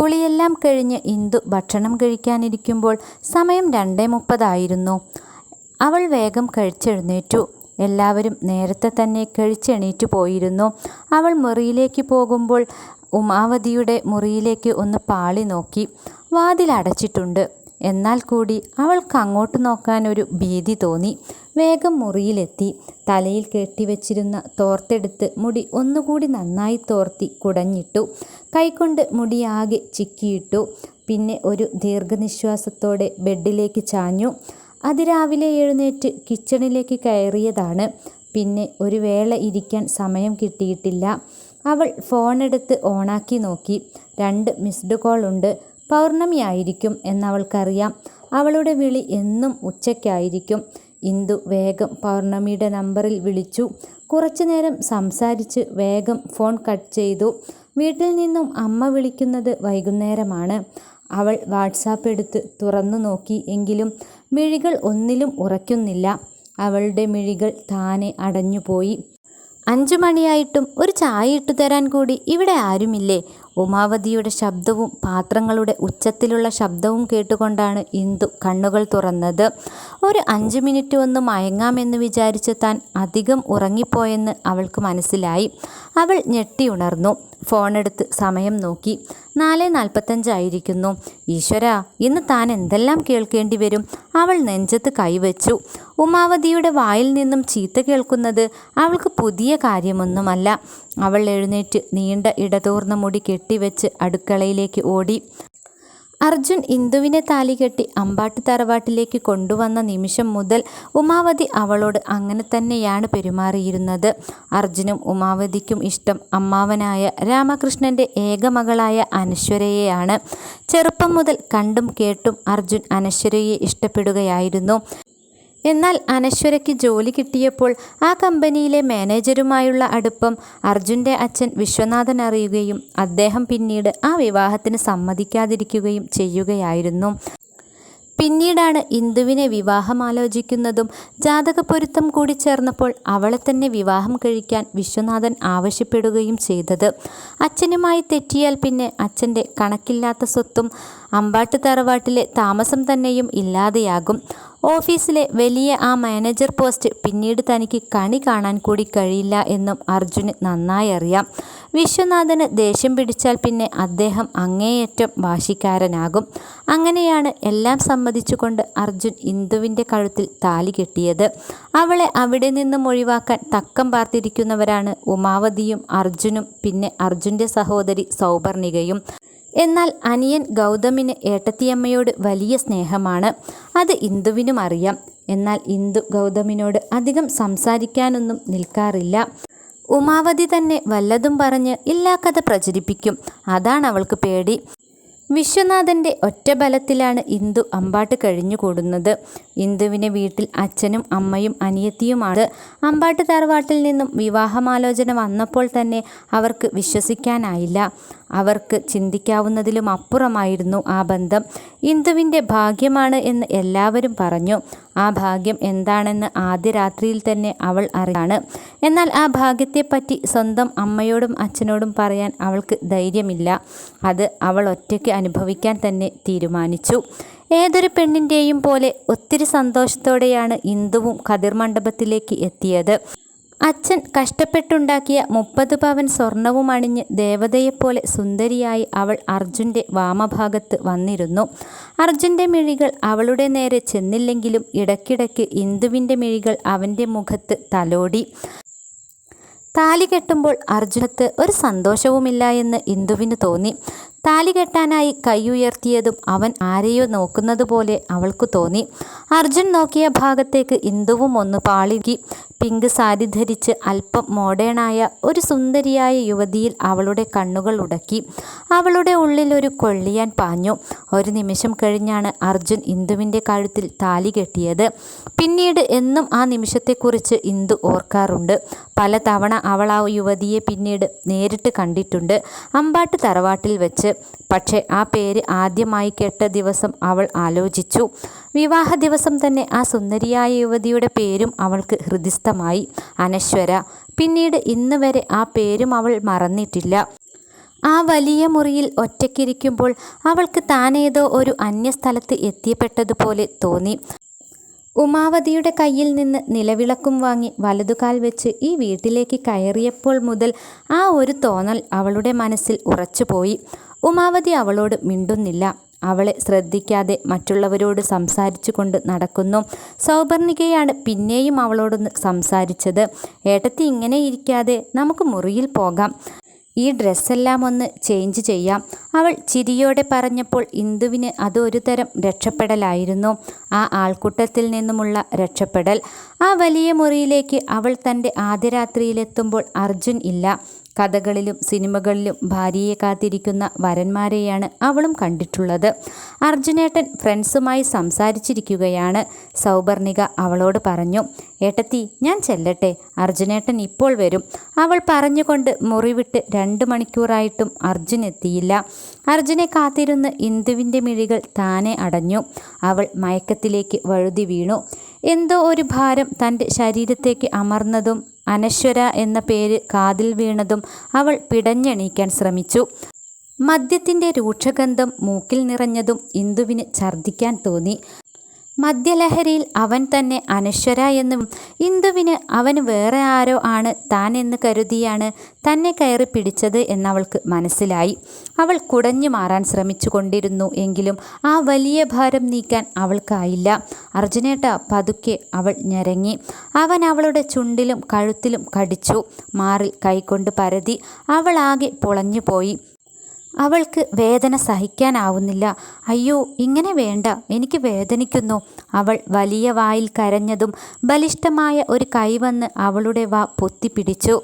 കുളിയെല്ലാം കഴിഞ്ഞ് ഇന്ദു ഭക്ഷണം കഴിക്കാനിരിക്കുമ്പോൾ സമയം രണ്ടേ മുപ്പതായിരുന്നു. അവൾ വേഗം കഴിച്ചെഴുന്നേറ്റു. എല്ലാവരും നേരത്തെ തന്നെ കഴിച്ചെണീറ്റു പോയിരുന്നു. അവൾ മുറിയിലേക്ക് പോകുമ്പോൾ ഉമാവതിയുടെ മുറിയിലേക്ക് ഒന്ന് പാളി നോക്കി. വാതിൽ അടച്ചിട്ടുണ്ട്. എന്നാൽ കൂടി അവൾക്ക് അങ്ങോട്ട് നോക്കാൻ ഒരു ഭീതി തോന്നി. വേഗം മുറിയിലെത്തി. തലയിൽ കെട്ടിവെച്ചിരുന്ന തോർത്തെടുത്ത് മുടി ഒന്നുകൂടി നന്നായി തോർത്തി കുടഞ്ഞിട്ടു. കൈകൊണ്ട് മുടിയാകെ ചിക്കിയിട്ടു. പിന്നെ ഒരു ദീർഘനിശ്വാസത്തോടെ ബെഡിലേക്ക് ചാഞ്ഞു. അതിരാവിലെ എഴുന്നേറ്റ് കിച്ചണിലേക്ക് കയറിയതാണ്. പിന്നെ ഒരു വേള ഇരിക്കാൻ സമയം കിട്ടിയിട്ടില്ല. അവൾ ഫോണെടുത്ത് ഓണാക്കി നോക്കി. രണ്ട് മിസ്ഡ് കോൾ ഉണ്ട് പൗർണമിയായിരിക്കും എന്നവൾക്കറിയാം. അവളുടെ വിളി എന്നും ഉച്ചയ്ക്കായിരിക്കും. ഇന്ദു വേഗം പൗർണമിയുടെ നമ്പറിൽ വിളിച്ചു. കുറച്ചു നേരം സംസാരിച്ച് വേഗം ഫോൺ കട്ട് ചെയ്തു. വീട്ടിൽ നിന്നും അമ്മ വിളിക്കുന്നത് വൈകുന്നേരമാണ്. അവൾ വാട്സാപ്പ് എടുത്ത് തുറന്നു നോക്കി എങ്കിലും മിഴികൾ ഒന്നിലും ഉറയ്ക്കുന്നില്ല. അവളുടെ മിഴികൾ താനെ അടഞ്ഞുപോയി. അഞ്ചു മണിയായിട്ടും ഒരു ചായ ഇട്ടു തരാൻ കൂടി ഇവിടെ ആരുമില്ലേ? ഉമാവതിയുടെ ശബ്ദവും പാത്രങ്ങളുടെ ഉച്ചത്തിലുള്ള ശബ്ദവും കേട്ടുകൊണ്ടാണ് ഇന്ദു കണ്ണുകൾ തുറന്നത്. ഒരു അഞ്ച് മിനിറ്റ് ഒന്ന് മയങ്ങാമെന്ന് വിചാരിച്ച് താൻ അധികം ഉറങ്ങിപ്പോയെന്ന് അവൾക്ക് മനസ്സിലായി. അവൾ ഞെട്ടിയുണർന്നു ഫോണെടുത്ത് സമയം നോക്കി നാല് നാൽപ്പത്തഞ്ചായിരിക്കുന്നു. ഈശ്വര ഇന്ന് താൻ എന്തെല്ലാം കേൾക്കേണ്ടി വരും? അവൾ നെഞ്ചത്ത് കൈവച്ചു. ഉമാവതിയുടെ വായിൽ നിന്നും ചീത്ത കേൾക്കുന്നത് അവൾക്ക് പുതിയ കാര്യമൊന്നുമല്ല. അവൾ എഴുന്നേറ്റ് നീണ്ട ഇടതൂർന്ന മുടി കെട്ടിവെച്ച് അടുക്കളയിലേക്ക് ഓടി. അർജുൻ ഇന്ദുവിനെ താലികെട്ടി അമ്പാട്ട് തറവാട്ടിലേക്ക് കൊണ്ടുവന്ന നിമിഷം മുതൽ ഉമാവതി അവളോട് അങ്ങനെ തന്നെയാണ് പെരുമാറിയിരുന്നത്. അർജുനും ഉമാവതിക്കും ഇഷ്ടം അമ്മാവനായ രാമകൃഷ്ണന്റെ ഏകമകളായ അനശ്വരയെയാണ്. ചെറുപ്പം മുതൽ കണ്ടും കേട്ടും അർജുൻ അനശ്വരയെ ഇഷ്ടപ്പെടുകയായിരുന്നു. എന്നാൽ അനശ്വരയ്ക്ക് ജോലി കിട്ടിയപ്പോൾ ആ കമ്പനിയിലെ മാനേജരുമായുള്ള അടുപ്പം അർജുന്റെ അച്ഛൻ വിശ്വനാഥൻ അറിയുകയും അദ്ദേഹം പിന്നീട് ആ വിവാഹത്തിന് സമ്മതിക്കാതിരിക്കുകയും ചെയ്യുകയായിരുന്നു. പിന്നീടാണ് ഇന്ദുവിനെ വിവാഹമാലോചിക്കുന്നതും ജാതകപ്പൊരുത്തം കൂടി ചേർന്നപ്പോൾ അവളെ തന്നെ വിവാഹം കഴിക്കാൻ വിശ്വനാഥൻ ആവശ്യപ്പെടുകയും ചെയ്തത്. അച്ഛനുമായി തെറ്റിയാൽ പിന്നെ അച്ഛന്റെ കണക്കില്ലാത്ത സ്വത്തും അമ്പാട്ട് തറവാട്ടിലെ താമസം തന്നെയും ഇല്ലാതെയാകും. ഓഫീസിലെ വലിയ ആ മാനേജർ പോസ്റ്റ് പിന്നീട് തനിക്ക് കണി കാണാൻ കൂടി കഴിയില്ല എന്നും അർജുന് നന്നായി അറിയാം. വിശ്വനാഥന് ദേഷ്യം പിടിച്ചാൽ പിന്നെ അദ്ദേഹം അങ്ങേയറ്റം വാശിക്കാരനാകും. അങ്ങനെയാണ് എല്ലാം സമ്മതിച്ചുകൊണ്ട് അർജുൻ ഇന്ദുവിന്റെ കഴുത്തിൽ താലി കെട്ടിയത്. അവളെ അവിടെ നിന്നും ഒഴിവാക്കാൻ തക്കം പാർത്തിരിക്കുന്നവരാണ് ഉമാവതിയും അർജുനും പിന്നെ അർജുന്റെ സഹോദരി സൗപർണികയും. എന്നാൽ അനിയൻ ഗൗതമിന് ഏട്ടത്തിയമ്മയോട് വലിയ സ്നേഹമാണ്. അത് ഇന്ദുവിനും അറിയാം. എന്നാൽ ഇന്ദു ഗൗതമിനോട് അധികം സംസാരിക്കാനൊന്നും നിൽക്കാറില്ല. ഉമാവതി തന്നെ വല്ലതും പറഞ്ഞ് ഇല്ലാ കഥ പ്രചരിപ്പിക്കും. അതാണ് അവൾക്ക് പേടി. വിശ്വനാഥന്റെ ഒറ്റ ബലത്തിലാണ് ഇന്ദു അമ്പാട്ട് കഴിഞ്ഞുകൂടുന്നത്. ഇന്ദുവിനെ വീട്ടിൽ അച്ഛനും അമ്മയും അനിയത്തിയുമാണ്. അമ്പാട്ട് തറവാട്ടിൽ നിന്നും വിവാഹമാലോചന വന്നപ്പോൾ തന്നെ അവർക്ക് വിശ്വസിക്കാനായില്ല. അവർക്ക് ചിന്തിക്കാവുന്നതിലും അപ്പുറമായിരുന്നു ആ ബന്ധം. ഇന്ദുവിന്റെ ഭാഗ്യമാണ് എന്ന് എല്ലാവരും പറഞ്ഞു. ആ ഭാഗ്യം എന്താണെന്ന് ആദ്യ രാത്രിയിൽ തന്നെ അവൾ അറിയാണ് എന്നാൽ ആ ഭാഗ്യത്തെപ്പറ്റി സ്വന്തം അമ്മയോടും അച്ഛനോടും പറയാൻ അവൾക്ക് ധൈര്യമില്ല. അത് അവൾ ഒറ്റയ്ക്ക് അനുഭവിക്കാൻ തന്നെ തീരുമാനിച്ചു. ഏതൊരു പെണ്ണിന്റെയും പോലെ ഒത്തിരി സന്തോഷത്തോടെയാണ് ഇന്ദുവും കതിർ മണ്ഡപത്തിലേക്ക് എത്തിയത്. അച്ഛൻ കഷ്ടപ്പെട്ടുണ്ടാക്കിയ മുപ്പത് പവൻ സ്വർണവും അണിഞ്ഞ് ദേവതയെപ്പോലെ സുന്ദരിയായി അവൾ അർജുന്റെ വാമഭാഗത്ത് വന്നിരുന്നു. അർജുന്റെ മിഴികൾ അവളുടെ നേരെ ചെന്നില്ലെങ്കിലും ഇടയ്ക്കിടയ്ക്ക് ഇന്ദുവിന്റെ മിഴികൾ അവന്റെ മുഖത്ത് തലോടി. താലി കെട്ടുമ്പോൾ അർജുനത്ത് ഒരു സന്തോഷവുമില്ല എന്ന് ഇന്ദുവിന് തോന്നി. താലി കെട്ടാനായി കൈയുയർത്തിയതും അവൻ ആരെയോ നോക്കുന്നത് പോലെ അവൾക്ക് തോന്നി. അർജുൻ നോക്കിയ ഭാഗത്തേക്ക് ഇന്ദുവും ഒന്ന് പാളികി പിങ്ക് സാരി ധരിച്ച് അല്പം മോഡേണായ ഒരു സുന്ദരിയായ യുവതിയിൽ അവളുടെ കണ്ണുകൾ ഉടക്കി. അവളുടെ ഉള്ളിൽ ഒരു കൊള്ളിയാൻ പാഞ്ഞു. ഒരു നിമിഷം കഴിഞ്ഞാണ് അർജുൻ ഇന്ദുവിന്റെ കഴുത്തിൽ താലി കെട്ടിയത്. പിന്നീട് എന്നും ആ നിമിഷത്തെക്കുറിച്ച് ഇന്ദു ഓർക്കാറുണ്ട്. പലതവണ അവൾ ആ യുവതിയെ പിന്നീട് നേരിട്ട് കണ്ടിട്ടുണ്ട്. അമ്പാട്ട് തറവാട്ടിൽ വെച്ച്. പക്ഷേ ആ പേര് ആദ്യമായി കേട്ട ദിവസം അവൾ ആലോചിച്ചു. വിവാഹ ദിവസം തന്നെ ആ സുന്ദരിയായ യുവതിയുടെ പേരും അവൾക്ക് ഹൃദിസ്ഥമായി. അനശ്വര. പിന്നീട് ഇന്ന് വരെ ആ പേരും അവൾ മറന്നിട്ടില്ല. ആ വലിയ മുറിയിൽ ഒറ്റയ്ക്കിരിക്കുമ്പോൾ അവൾക്ക് താനേതോ ഒരു അന്യസ്ഥലത്ത് എത്തിയപ്പെട്ടതുപോലെ തോന്നി. ഉമാവതിയുടെ കയ്യിൽ നിന്ന് നിലവിളക്കും വാങ്ങി വലതുകാൽ വെച്ച് ഈ വീട്ടിലേക്ക് കയറിയപ്പോൾ മുതൽ ആ ഒരു തോന്നൽ അവളുടെ മനസ്സിൽ ഉറച്ചുപോയി. ഉമാവതി അവളോട് മിണ്ടുന്നില്ല. അവളെ ശ്രദ്ധിക്കാതെ മറ്റുള്ളവരോട് സംസാരിച്ചു കൊണ്ട് നടക്കുന്നു. സൗപർണികയാണ് പിന്നെയും അവളോടൊന്ന് സംസാരിച്ചത്. ഏട്ടത്തി ഇങ്ങനെ ഇരിക്കാതെ നമുക്ക് മുറിയിൽ പോകാം. ഈ ഡ്രസ്സെല്ലാം ഒന്ന് ചേഞ്ച് ചെയ്യാം. അവൾ ചിരിയോടെ പറഞ്ഞപ്പോൾ ഇന്ദുവിന് അതൊരു തരം രക്ഷപ്പെടലായിരുന്നു. ആ ആൾക്കൂട്ടത്തിൽ നിന്നുമുള്ള രക്ഷപ്പെടൽ. ആ വലിയ മുറിയിലേക്ക് അവൾ തന്റെ ആദ്യ രാത്രിയിലെത്തുമ്പോൾ അർജുൻ ഇല്ല. കഥകളിലും സിനിമകളിലും ഭാര്യയെ കാത്തിരിക്കുന്ന വരന്മാരെയാണ് അവളും കണ്ടിട്ടുള്ളത്. അർജുനേട്ടൻ ഫ്രണ്ട്സുമായി സംസാരിച്ചിരിക്കുകയാണ്. സൗപർണിക അവളോട് പറഞ്ഞു ഏട്ടത്തി ഞാൻ ചെല്ലട്ടെ. അർജുനേട്ടൻ ഇപ്പോൾ വരും. അവൾ പറഞ്ഞുകൊണ്ട് മുറിവിട്ട് രണ്ട് മണിക്കൂറായിട്ടും അർജുൻ എത്തിയില്ല. അർജുനെ കാത്തിരുന്ന് ഇന്ദുവിന്റെ മിഴികൾ താനെ അടഞ്ഞു. അവൾ മയക്കത്തിലേക്ക് വഴുതി വീണു. എന്തോ ഒരു ഭാരം തന്റെ ശരീരത്തേക്ക് അമർന്നതും അനശ്വര എന്ന പേര് കാതിൽ വീണതും അവൾ പിടഞ്ഞെണീക്കാൻ ശ്രമിച്ചു. മദ്യത്തിന്റെ രൂക്ഷഗന്ധം മൂക്കിൽ നിറഞ്ഞതും ഇന്ദുവിന് ഛർദ്ദിക്കാൻ തോന്നി. മദ്യലഹരിയിൽ അവൻ തന്നെ അനശ്വര എന്നും ഇന്ദുവിന് അവന് വേറെ ആരോ ആണ് താൻ എന്ന് കരുതിയാണ് തന്നെ കയറി പിടിച്ചത് എന്നവൾക്ക് മനസ്സിലായി. അവൾ കുടഞ്ഞു മാറാൻ ശ്രമിച്ചു കൊണ്ടിരുന്നു എങ്കിലും ആ വലിയ ഭാരം നീക്കാൻ അവൾക്കായില്ല. അർജുനേട്ട പതുക്കെ അവൾ ഞരങ്ങി. അവൻ അവളുടെ ചുണ്ടിലും കഴുത്തിലും കടിച്ചു. മാറിൽ കൈകൊണ്ട് പരതി. അവൾ ആകെ പൊളഞ്ഞുപോയി. അവൾക്ക് വേദന സഹിക്കാനാവുന്നില്ല. അയ്യോ ഇങ്ങനെ വേണ്ട. എനിക്ക് വേദനിക്കുന്നു. അവൾ വലിയ വായിൽ കരഞ്ഞതും ബലിഷ്ഠമായ ഒരു കൈവന്ന് അവളുടെ വാ പൊത്തിപ്പിടിച്ചു.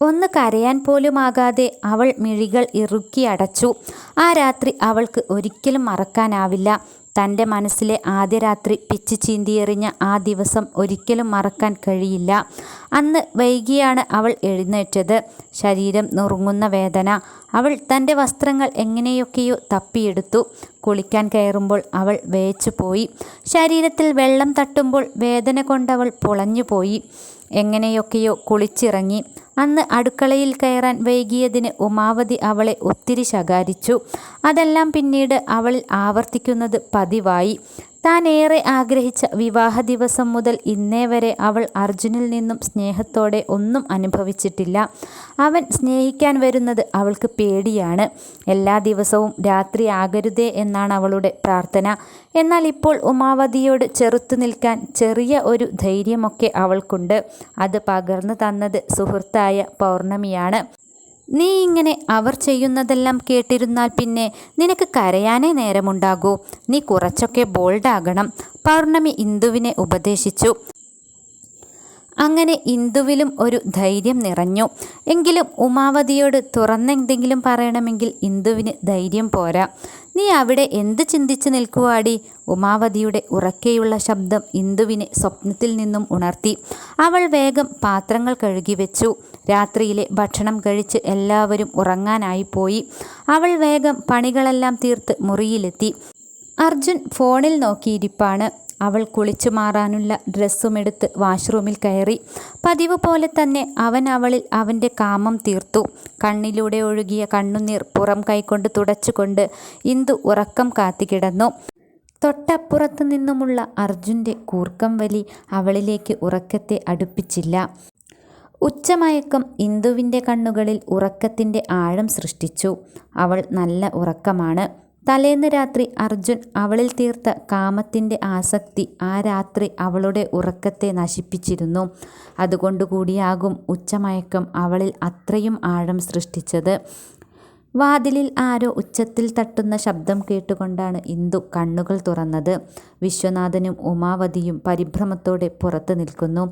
ഒന്ന് കരയാൻ പോലുമാകാതെ അവൾ മിഴികൾ ഇറുക്കി അടച്ചു. ആ രാത്രി അവൾക്ക് ഒരിക്കലും മറക്കാനാവില്ല. തന്റെ മനസ്സിലെ ആദ്യ രാത്രി പിച്ച് ചീന്തിയെറിഞ്ഞ ആ ദിവസം ഒരിക്കലും മറക്കാൻ കഴിയില്ല. അന്ന് വൈകിയാണ് അവൾ എഴുന്നേറ്റത്. ശരീരം നുറുങ്ങുന്ന വേദന. അവൾ തന്റെ വസ്ത്രങ്ങൾ എങ്ങനെയൊക്കെയോ തപ്പിയെടുത്തു. കുളിക്കാൻ കയറുമ്പോൾ അവൾ വേച്ചു പോയി ശരീരത്തിൽ വെള്ളം തട്ടുമ്പോൾ വേദന കൊണ്ടവൾ പൊളഞ്ഞുപോയി. എങ്ങനെയൊക്കെയോ കുളിച്ചിറങ്ങി. അന്ന് അടുക്കളയിൽ കയറാൻ വൈകിയതിന് ഉമാവതി അവളെ ഒത്തിരി ശകാരിച്ചു. അതെല്ലാം പിന്നീട് അവൾ ആവർത്തിക്കുന്നത് പതിവായി. താൻ ഏറെ ആഗ്രഹിച്ച വിവാഹ ദിവസം മുതൽ ഇന്നേ വരെ അവൾ അർജുനിൽ നിന്നും സ്നേഹത്തോടെ ഒന്നും അനുഭവിച്ചിട്ടില്ല. അവൻ സ്നേഹിക്കാൻ വരുന്നത് അവൾക്ക് പേടിയാണ്. എല്ലാ ദിവസവും രാത്രി ആകരുതേ എന്നാണ് അവളുടെ പ്രാർത്ഥന. എന്നാൽ ഇപ്പോൾ ഉമാവതിയോട് ചെറുത്തു നിൽക്കാൻ ചെറിയ ഒരു ധൈര്യമൊക്കെ അവൾക്കുണ്ട്. അത് പകർന്നു തന്നത് സുഹൃത്തായ പൗർണമിയാണ്. നീ ഇങ്ങനെ അവർ ചെയ്യുന്നതെല്ലാം കേട്ടിരുന്നാൽ പിന്നെ നിനക്ക് കരയാനേ നേരമുണ്ടാകൂ. നീ കുറച്ചൊക്കെ ബോൾഡാകണം. പൗർണമി ഇന്ദുവിനെ ഉപദേശിച്ചു. അങ്ങനെ ഇന്ദുവിലും ഒരു ധൈര്യം നിറഞ്ഞു. എങ്കിലും ഉമാവതിയോട് തുറന്നെന്തെങ്കിലും പറയണമെങ്കിൽ ഇന്ദുവിന് ധൈര്യം പോരാ. നീ അവിടെ എന്ത് ചിന്തിച്ച് നിൽക്കുവാടി? ഉമാവതിയുടെ ഉറക്കെയുള്ള ശബ്ദം ഇന്ദുവിനെ സ്വപ്നത്തിൽ നിന്നും ഉണർത്തി. അവൾ വേഗം പാത്രങ്ങൾ കഴുകി വെച്ചു. രാത്രിയിലെ ഭക്ഷണം കഴിച്ച് എല്ലാവരും ഉറങ്ങാനായി പോയി. അവൾ വേഗം പണികളെല്ലാം തീർത്ത് മുറിയിലെത്തി. അർജുൻ ഫോണിൽ നോക്കിയിരിപ്പാണ്. അവൾ കുളിച്ചു മാറാനുള്ള ഡ്രസ്സും ഡ്രസ്സുമെടുത്ത് വാഷ്റൂമിൽ കയറി. പതിവ് പോലെ തന്നെ അവൻ അവളിൽ അവന്റെ കാമം തീർത്തു. കണ്ണിലൂടെ ഒഴുകിയ കണ്ണുനീർ പുറം കൈകൊണ്ട് തുടച്ചുകൊണ്ട് ഇന്ദു ഉറക്കം കാത്തിക്കിടന്നു തൊട്ടപ്പുറത്തു നിന്നുമുള്ള അർജുന്റെ കൂർക്കം വലി അവളിലേക്ക് ഉറക്കത്തെ അടുപ്പിച്ചില്ല. ഉച്ചമയക്കം ഇന്ദുവിന്റെ കണ്ണുകളിൽ ഉറക്കത്തിന്റെ ആഴം സൃഷ്ടിച്ചു. അവൾ നല്ല ഉറക്കമാണ്. തലേന്ന് രാത്രി അർജുൻ അവളിൽ തീർത്ത കാമത്തിന്റെ ആസക്തി ആ രാത്രി അവളുടെ ഉറക്കത്തെ നശിപ്പിച്ചിരുന്നു. അതുകൊണ്ടുകൂടിയാകും ഉച്ചമയക്കം അവളിൽ അത്രയും ആഴം സൃഷ്ടിച്ചത്. വാതിലിൽ ആരോ ഉച്ചത്തിൽ തട്ടുന്ന ശബ്ദം കേട്ടുകൊണ്ടാണ് ഇന്ദു കണ്ണുകൾ തുറന്നത്. വിശ്വനാഥനും ഉമാവതിയും പരിഭ്രമത്തോടെ പുറത്തു നിൽക്കുന്നു.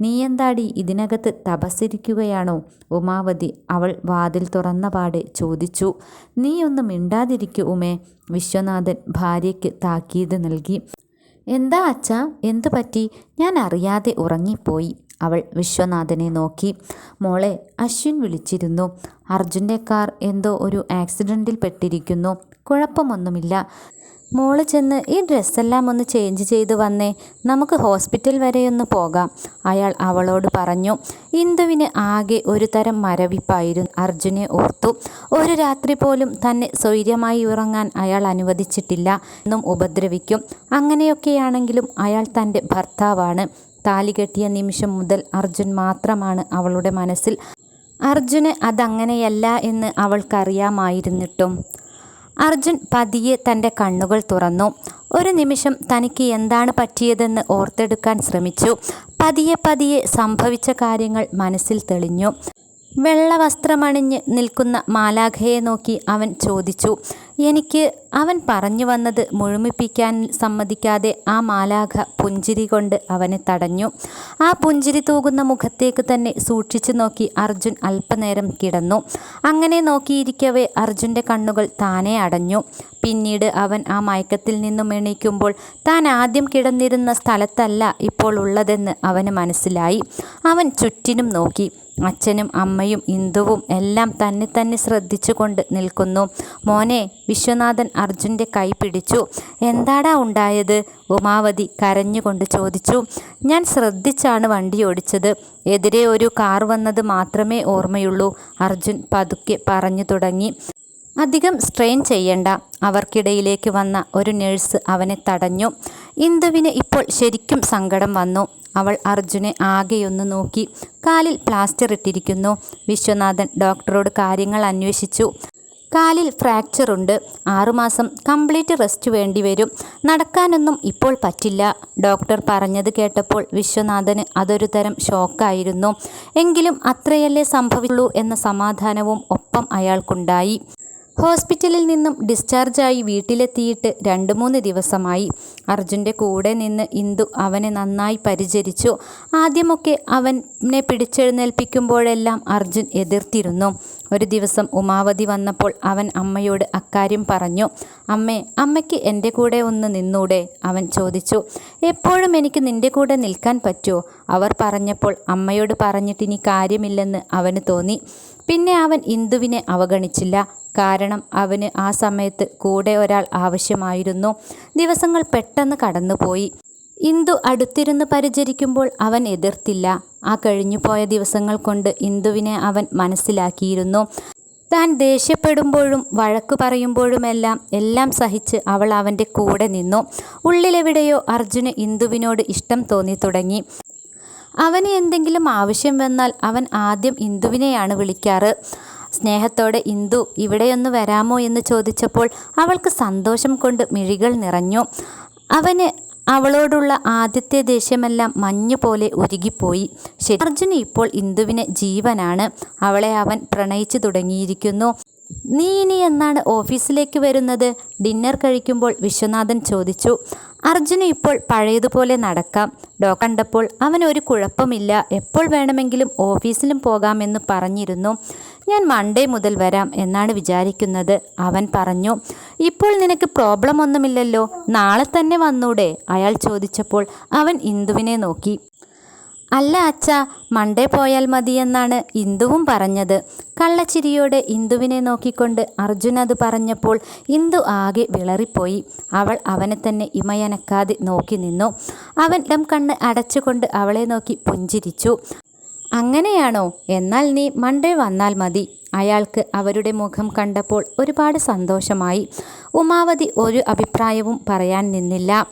നീ എന്താടി ഇതിനകത്ത് തപസ്സിരിക്കുകയാണോ? ഉമാവതി അവൾ വാതിൽ തുറന്ന പാടെ ചോദിച്ചു. നീ ഒന്ന് മിണ്ടാതിരിക്കൂ ഉമേ വിശ്വനാഥൻ ഭാര്യയ്ക്ക് താക്കീത് നൽകി. എന്താ അച്ഛാ? എന്തു പറ്റി? ഞാൻ അറിയാതെ ഉറങ്ങിപ്പോയി. അവൾ വിശ്വനാഥനെ നോക്കി. മോളെ അശ്വിൻ വിളിച്ചിരുന്നു. അർജുന്റെ കാർ എന്തോ ഒരു ആക്സിഡന്റിൽ പെട്ടിരിക്കുന്നു. കുഴപ്പമൊന്നുമില്ല. മോൾ ചെന്ന് ഈ ഡ്രസ്സെല്ലാം ഒന്ന് ചേഞ്ച് ചെയ്ത് വന്നേ. നമുക്ക് ഹോസ്പിറ്റൽ വരെയൊന്ന് പോകാം അയാൾ അവളോട് പറഞ്ഞു. ഇന്ദുവിന് ആകെ ഒരു തരം മരവിപ്പായിരുന്നു അർജുനെ ഓർത്തു. ഒരു രാത്രി പോലും തന്നെ സ്വൈര്യമായി ഉറങ്ങാൻ അയാൾ അനുവദിച്ചിട്ടില്ല. എന്നും ഉപദ്രവിക്കും. അങ്ങനെയൊക്കെയാണെങ്കിലും അയാൾ തന്റെ ഭർത്താവാണ്. താലി കെട്ടിയ നിമിഷം മുതൽ അർജുൻ മാത്രമാണ് അവളുടെ മനസ്സിൽ അർജുന് അതങ്ങനെയല്ല എന്ന് അവൾക്കറിയാമായിരുന്നിട്ടും. അർജുൻ പതിയെ തന്റെ കണ്ണുകൾ തുറന്നു. ഒരു നിമിഷം തനിക്ക് എന്താണ് പറ്റിയതെന്ന് ഓർത്തെടുക്കാൻ ശ്രമിച്ചു. പതിയെ പതിയെ സംഭവിച്ച കാര്യങ്ങൾ മനസ്സിൽ തെളിഞ്ഞു. വെള്ള വസ്ത്രമണിഞ്ഞ് നിൽക്കുന്ന മാലാഖയെ നോക്കി അവൻ ചോദിച്ചു എനിക്ക് അവൻ പറഞ്ഞു വന്നത് മുഴുമിപ്പിക്കാൻ സമ്മതിക്കാതെ ആ മാലാഖ പുഞ്ചിരി കൊണ്ട് അവനെ തടഞ്ഞു. ആ പുഞ്ചിരി തൂകുന്ന മുഖത്തേക്ക് തന്നെ സൂക്ഷിച്ചു നോക്കി അർജുൻ അല്പനേരം കിടന്നു. അങ്ങനെ നോക്കിയിരിക്കവേ അർജുന്റെ കണ്ണുകൾ താനെ അടഞ്ഞു. പിന്നീട് അവൻ ആ മയക്കത്തിൽ നിന്നും എണീക്കുമ്പോൾ താൻ ആദ്യം കിടന്നിരുന്ന സ്ഥലത്തല്ല ഇപ്പോൾ ഉള്ളതെന്ന് അവന് മനസ്സിലായി. അവൻ ചുറ്റിനും നോക്കി. അച്ഛനും അമ്മയും ഇന്ദുവും എല്ലാം തന്നെ തന്നെ ശ്രദ്ധിച്ചുകൊണ്ട് നിൽക്കുന്നു. മോനെ വിശ്വനാഥൻ അർജുന്റെ കൈ പിടിച്ചു. എന്താടാ ഉണ്ടായത്? ഉമാവതി കരഞ്ഞുകൊണ്ട് ചോദിച്ചു. ഞാൻ ശ്രദ്ധിച്ചാണ് വണ്ടി ഓടിച്ചത്. എതിരെ ഒരു കാർ വന്നത് മാത്രമേ ഓർമ്മയുള്ളൂ. അർജുൻ പതുക്കെ പറഞ്ഞു തുടങ്ങി. അധികം സ്ട്രെയിൻ ചെയ്യണ്ട. അവർക്കിടയിലേക്ക് വന്ന ഒരു നഴ്സ് അവനെ തടഞ്ഞു. ഇന്ദുവിന് ഇപ്പോൾ ശരിക്കും സങ്കടം വന്നു. അവൾ അർജുനെ ആകെയൊന്ന് നോക്കി. കാലിൽ പ്ലാസ്റ്റർ ഇട്ടിരിക്കുന്നു. വിശ്വനാഥൻ ഡോക്ടറോട് കാര്യങ്ങൾ അന്വേഷിച്ചു. കാലിൽ ഫ്രാക്ചർ ഉണ്ട്. ആറുമാസം കംപ്ലീറ്റ് റെസ്റ്റ് വേണ്ടി വരും. നടക്കാനൊന്നും ഇപ്പോൾ പറ്റില്ല. ഡോക്ടർ പറഞ്ഞത് കേട്ടപ്പോൾ വിശ്വനാഥന് അതൊരു തരം ഷോക്കായിരുന്നു. എങ്കിലും അത്രയല്ലേ സംഭവിച്ചുള്ളൂ എന്ന സമാധാനവും ഒപ്പം അയാൾക്കുണ്ടായി. ഹോസ്പിറ്റലിൽ നിന്നും ഡിസ്ചാർജായി വീട്ടിലെത്തിയിട്ട് രണ്ട് മൂന്ന് ദിവസമായി. അർജുന്റെ കൂടെ നിന്ന് ഇന്ദു അവനെ നന്നായി പരിചരിച്ചു. ആദ്യമൊക്കെ അവനെ പിടിച്ചെഴുന്നേൽപ്പിക്കുമ്പോഴെല്ലാം അർജുൻ എതിർത്തിരുന്നു. ഒരു ദിവസം ഉമാവതി വന്നപ്പോൾ അവൻ അമ്മയോട് അക്കാര്യം പറഞ്ഞു. അമ്മേ അമ്മയ്ക്ക് എന്റെ കൂടെ ഒന്ന് നിന്നൂടെ? അവൻ ചോദിച്ചു. എപ്പോഴും എനിക്ക് നിന്റെ കൂടെ നിൽക്കാൻ പറ്റുമോ? അവർ പറഞ്ഞപ്പോൾ അമ്മയോട് പറഞ്ഞിട്ടിനി കാര്യമില്ലെന്ന് അവന് തോന്നി. പിന്നെ അവൻ ഇന്ദുവിനെ അവഗണിച്ചില്ല. കാരണം അവന് ആ സമയത്ത് കൂടെ ഒരാൾ ആവശ്യമായിരുന്നു. ദിവസങ്ങൾ പെട്ടെന്ന് കടന്നുപോയി. ഇന്ദു അടുത്തിരുന്ന് പരിചരിക്കുമ്പോൾ അവൻ എതിർത്തില്ല. ആ കഴിഞ്ഞുപോയ ദിവസങ്ങൾ കൊണ്ട് ഇന്ദുവിനെ അവൻ മനസ്സിലാക്കിയിരുന്നു. താൻ ദേഷ്യപ്പെടുമ്പോഴും വഴക്കു പറയുമ്പോഴുമെല്ലാം എല്ലാം സഹിച്ച് അവൾ അവന്റെ കൂടെ നിന്നു. ഉള്ളിലെവിടെയോ അർജുന് ഇന്ദുവിനോട് ഇഷ്ടം തോന്നി തുടങ്ങി. അവന് എന്തെങ്കിലും ആവശ്യം വന്നാൽ അവൻ ആദ്യം ഇന്ദുവിനെയാണ് വിളിക്കാറ്. സ്നേഹത്തോടെ ഇന്ദു ഇവിടെയൊന്ന് വരാമോ? എന്ന് ചോദിച്ചപ്പോൾ അവൾക്ക് സന്തോഷം കൊണ്ട് മിഴികൾ നിറഞ്ഞു. അവന് അവളോടുള്ള ആദ്യത്തെ ദേഷ്യമെല്ലാം മഞ്ഞു പോലെ ഉരുകിപ്പോയി. ശരി അർജുന് ഇപ്പോൾ ഇന്ദുവിന് ജീവനാണ്. അവളെ അവൻ പ്രണയിച്ചു തുടങ്ങിയിരിക്കുന്നു. നീ ഇനി എന്നാണ് ഓഫീസിലേക്ക് വരുന്നത്? ഡിന്നർ കഴിക്കുമ്പോൾ വിശ്വനാഥൻ ചോദിച്ചു. അർജുന് ഇപ്പോൾ പഴയതുപോലെ നടക്കാം. ഡോ കണ്ടപ്പോൾ അവൻ ഒരു കുഴപ്പമില്ല. എപ്പോൾ വേണമെങ്കിലും ഓഫീസിലും പോകാമെന്ന് പറഞ്ഞിരുന്നു. ഞാൻ മൺഡേ മുതൽ വരാം എന്നാണ് വിചാരിക്കുന്നത്. അവൻ പറഞ്ഞു. ഇപ്പോൾ നിനക്ക് പ്രോബ്ലം ഒന്നുമില്ലല്ലോ. നാളെ തന്നെ വന്നൂടെ? അയാൾ ചോദിച്ചപ്പോൾ അവൻ ഇന്ദുവിനെ നോക്കി. അല്ല അച്ഛ മണ്ടേ പോയാൽ മതിയെന്നാണ് ഇന്ദുവും പറഞ്ഞത്. കള്ളച്ചിരിയോടെ ഇന്ദുവിനെ നോക്കിക്കൊണ്ട് അർജുൻ അത് പറഞ്ഞപ്പോൾ ഇന്ദു ആകെ വിളറിപ്പോയി. അവൾ അവനെ തന്നെ ഇമയനക്കാതെ നോക്കി നിന്നു. അവൻ ഇടം കണ്ണ് അടച്ചുകൊണ്ട് അവളെ നോക്കി പുഞ്ചിരിച്ചു. അങ്ങനെയാണോ? എന്നാൽ നീ മണ്ടേ വന്നാൽ മതി. അയാൾക്ക് അവരുടെ മുഖം കണ്ടപ്പോൾ ഒരുപാട് സന്തോഷമായി. ഉമാവതി ഒരു അഭിപ്രായവും പറയാൻ നിന്നില്ല.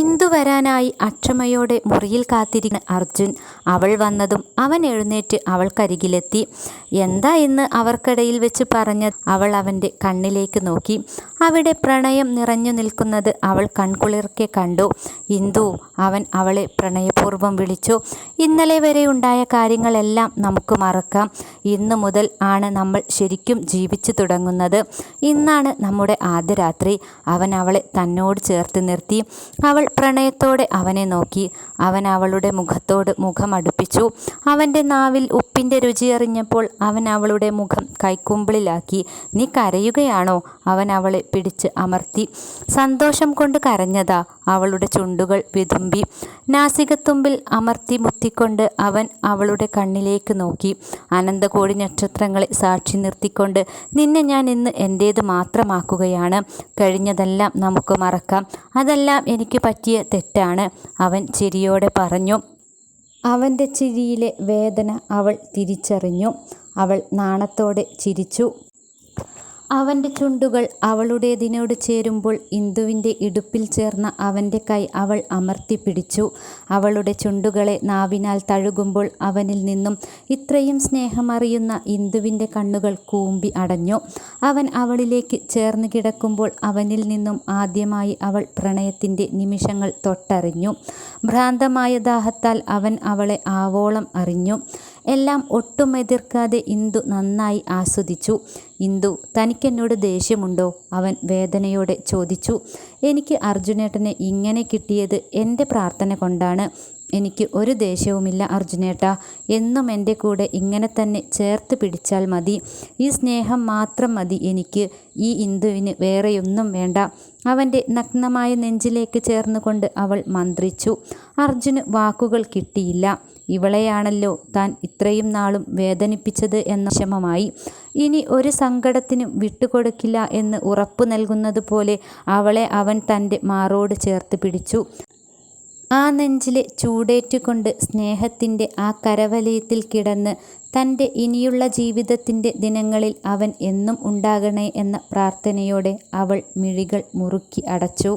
ഇന്ദു വരാനായി അക്ഷമയോടെ മുറിയിൽ കാത്തിരിക്കുന്ന അർജുൻ അവൾ വന്നതും അവൻ എഴുന്നേറ്റ് അവൾക്കരികിലെത്തി. എന്താ എന്ന് അവർക്കിടയിൽ വെച്ച് പറഞ്ഞ അവൾ അവന്റെ കണ്ണിലേക്ക് നോക്കി. അവിടെ പ്രണയം നിറഞ്ഞു നിൽക്കുന്നത് അവൾ കൺകുളിർക്കെ കണ്ടു. ഇന്ദു അവൻ അവളെ പ്രണയപൂർവം വിളിച്ചു. ഇന്നലെ വരെ ഉണ്ടായ കാര്യങ്ങളെല്ലാം നമുക്ക് മറക്കാം. ഇന്നു മുതൽ ആണ് നമ്മൾ ശരിക്കും ജീവിച്ചു തുടങ്ങുന്നത്. ഇന്നാണ് നമ്മുടെ ആദ്യ രാത്രി. അവൻ അവളെ തന്നോട് ചേർത്ത് നിർത്തി. അവൾ പ്രണയത്തോടെ അവനെ നോക്കി. അവൻ അവളുടെ മുഖത്തോട് മുഖം അടുപ്പിച്ചു. അവന്റെ നാവിൽ ഉപ്പിന്റെ രുചിയറിഞ്ഞപ്പോൾ അവൻ അവളുടെ മുഖം കൈക്കുമ്പിളിലാക്കി. നീ കരയുകയാണോ? അവൻ അവളെ പിടിച്ച് അമർത്തി. സന്തോഷം കൊണ്ട് കരഞ്ഞതാ അവളുടെ ചുണ്ടുകൾ വിതുമ്പി. നാസികത്തുമ്പിൽ അമർത്തി മുത്തിക്കൊണ്ട് അവൻ അവളുടെ കണ്ണിലേക്ക് നോക്കി. അനന്തകോടി നക്ഷത്രങ്ങളെ സാക്ഷി നിർത്തിക്കൊണ്ട് നിന്നെ ഞാൻ ഇന്ന് എന്റേത് മാത്രമാക്കുകയാണ്. കഴിഞ്ഞതെല്ലാം നമുക്ക് മറക്കാം. അതെല്ലാം എനിക്ക് പറ്റിയ തെറ്റാണ്. അവൻ ചിരിയോടെ പറഞ്ഞു അവന്റെ ചിരിയിലെ വേദന അവൾ തിരിച്ചറിഞ്ഞു. അവൾ നാണത്തോടെ ചിരിച്ചു. അവന്റെ ചുണ്ടുകൾ അവളുടേതിനോട് ചേരുമ്പോൾ ഇന്ദുവിന്റെ ഇടുപ്പിൽ ചേർന്ന അവന്റെ കൈ അവൾ അമർത്തി പിടിച്ചു. അവളുടെ ചുണ്ടുകളെ നാവിനാൽ തഴുകുമ്പോൾ അവനിൽ നിന്നും ഇത്രയും സ്നേഹമറിയുന്ന ഇന്ദുവിന്റെ കണ്ണുകൾ കൂമ്പി അടഞ്ഞു. അവൻ അവളിലേക്ക് ചേർന്ന് കിടക്കുമ്പോൾ അവനിൽ നിന്നും ആദ്യമായി അവൾ പ്രണയത്തിന്റെ നിമിഷങ്ങൾ തൊട്ടറിഞ്ഞു. ഭ്രാന്തമായ ദാഹത്താൽ അവൻ അവളെ ആവോളം അറിഞ്ഞു. എല്ലാം ഒട്ടും എതിർക്കാതെ ഇന്ദു നന്നായി ആസ്വദിച്ചു. ഇന്ദു തനിക്കെന്നോട് ദേഷ്യമുണ്ടോ? അവൻ വേദനയോടെ ചോദിച്ചു. എനിക്ക് അർജുനേട്ടനെ ഇങ്ങനെ കിട്ടിയത് എന്റെ പ്രാർത്ഥന കൊണ്ടാണ്. എനിക്ക് ഒരു ദേഷ്യവുമില്ല അർജുനേട്ട. എന്നും എന്റെ കൂടെ ഇങ്ങനെ തന്നെ ചേർത്ത് പിടിച്ചാൽ മതി. ഈ സ്നേഹം മാത്രം മതി എനിക്ക്. ഈ ഇന്ദുവിന് വേറെയൊന്നും വേണ്ട. അവന്റെ നഗ്നമായ നെഞ്ചിലേക്ക് ചേർന്നുകൊണ്ട് അവൾ മന്ത്രിച്ചു. അർജുന് വാക്കുകൾ കിട്ടിയില്ല. ഇവളെയാണല്ലോ താൻ ഇത്രയും നാളും വേദനിപ്പിച്ചത് എന്ന വിഷമമായി. ഇനി ഒരു സങ്കടത്തിനും വിട്ടുകൊടുക്കില്ല എന്ന് ഉറപ്പു നൽകുന്നത് പോലെ അവളെ അവൻ തന്റെ മാറോട് ചേർത്ത് പിടിച്ചു. ആ നെഞ്ചിലെ ചൂടേറ്റുകൊണ്ട് സ്നേഹത്തിന്റെ ആ കരവലയത്തിൽ കിടന്ന് തന്റെ ഇനിയുള്ള ജീവിതത്തിന്റെ ദിനങ്ങളിൽ അവൻ എന്നും ഉണ്ടാകണേ എന്ന പ്രാർത്ഥനയോടെ അവൾ മിഴികൾ മുറുക്കി അടച്ചു.